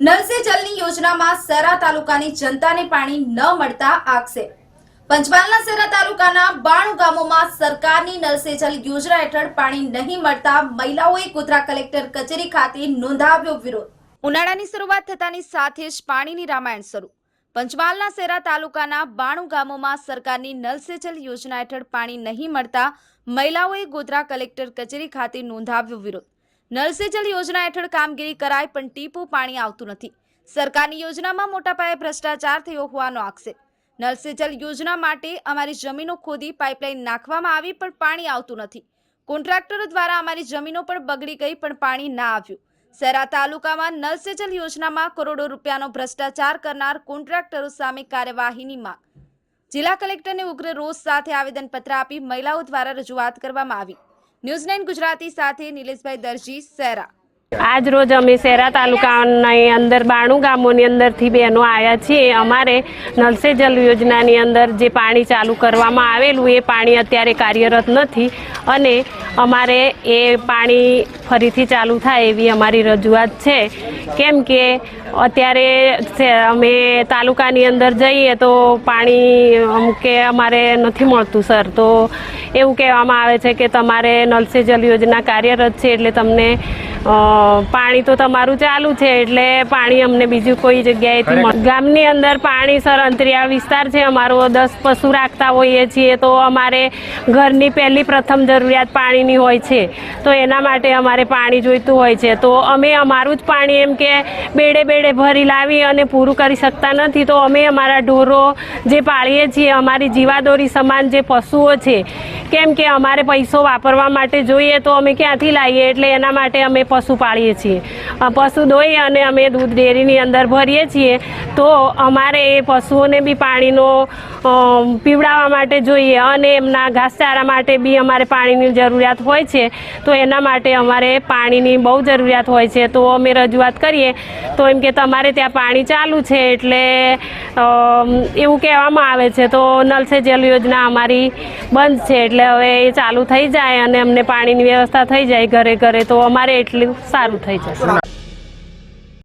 Null જલની યોજનામાં સરા તાલુકાની જનતાને પાણી ન મળતા આક્ષેપ. પંચમહાલના સેરા તાલુકાના બાણુ ગામોમાં સરકારની નલ જલ યોજના હેઠળ પાણી નહીં મળતા મહિલાઓએ ગોધરા કલેક્ટર કચેરી ખાતે નોંધાવ્યો વિરોધ. ઉનાળાની શરૂઆત થતાની સાથે જ પાણીની રામાયણ શરૂ. પંચમહાલના સેરા તાલુકાના બાણુ ગામોમાં સરકારની નલ જલ યોજના હેઠળ પાણી નહીં મળતા મહિલાઓએ ગોધરા કલેક્ટર કચેરી ખાતે નોંધાવ્યો વિરોધ. જલ યોજના હેઠળ કામગીરી કરાય પણ ટીપું પાણી આવતું નથી. સરકારની યોજનામાં મોટા પાયે ભ્રષ્ટાચાર થયો હોવાનો આક્ષેપ. જલ યોજના માટે અમારી જમીનો ખોદી, પાઇપલાઇન નાખવામાં આવી, પણ પાણી આવતું નથી. કોન્ટ્રાક્ટરો દ્વારા અમારી જમીનો પણ બગડી ગઈ, પણ પાણી ના આવ્યું. સેરા તાલુકામાં જલ યોજનામાં કરોડો રૂપિયાનો ભ્રષ્ટાચાર કરનાર કોન્ટ્રાક્ટરો સામે કાર્યવાહીની માંગ. જિલ્લા કલેક્ટરને ઉગ્ર રોષ સાથે આવેદનપત્ર આપી મહિલાઓ દ્વારા રજૂઆત કરવામાં આવી. ન્યૂઝ નાઇન ગુજરાતી સાથે નિલેશભાઈ દરજી, સેરા. આજ રોજ અમે શેરા તાલુકાની અંદર બાણું ગામોની અંદરથી બહેનો આવ્યા છીએ. અમારે નલસે જલ યોજનાની અંદર જે પાણી ચાલુ કરવામાં આવેલું, એ પાણી અત્યારે કાર્યરત નથી અને અમારે એ પાણી ફરીથી ચાલુ થાય એવી અમારી રજૂઆત છે. કેમ કે અત્યારે અમે તાલુકાની અંદર જઈએ તો પાણી કે અમારે નથી મળતું, સર. તો એવું કહેવામાં આવે છે કે તમારે નલ સે જલ યોજના કાર્યરત છે એટલે તમને પાણી તો તમારું ચાલુ છે એટલે પાણી અમને બીજું કોઈ જગ્યાએથી ગામની અંદર પાણી સર અંતરિયાળ વિસ્તાર છે અમારો દસ પશુ રાખતા હોઈએ છીએ તો અમારે ઘરની પહેલી પ્રથમ જરૂરિયાત પાણીની હોય છે. તો એના માટે અમારે પાણી જોઈતું હોય છે. તો અમે અમારું જ પાણી એમ કે બેડે બેડે ભરી લાવી અને પૂરું કરી શકતા નથી. તો અમે અમારા ઢોરો જે પાળીએ છીએ અમારી જીવાદોરી સમાન જે પશુઓ છે કેમ કે અમારે પૈસો વાપરવા માટે જોઈએ તો અમે ક્યાંથી લાવીએ? એટલે એના માટે અમે પશુ પાળીએ છીએ. પશુ દોઈ અને અમે દૂધ ડેરીની અંદર ભરીએ છીએ. તો અમારે એ પશુઓને બી પાણીનો પીવડાવવા માટે જોઈએ અને એમના ઘાસચારા માટે બી અમારે પાણીની જરૂરિયાત હોય છે. તો એના માટે અમારે પાણીની બહુ જરૂરિયાત હોય છે. તો અમે રજૂઆત કરીએ. તો એમ કે તમારે ત્યાં પાણી ચાલુ છે એટલે એવું કહેવામાં આવે છે. તો નલ સે જલ યોજના અમારી બંધ છે એટલે હવે એ ચાલુ થઈ જાય અને અમને પાણીની વ્યવસ્થા થઈ જાય ઘરે ઘરે, તો અમારે એટલું સારું થઈ જશે.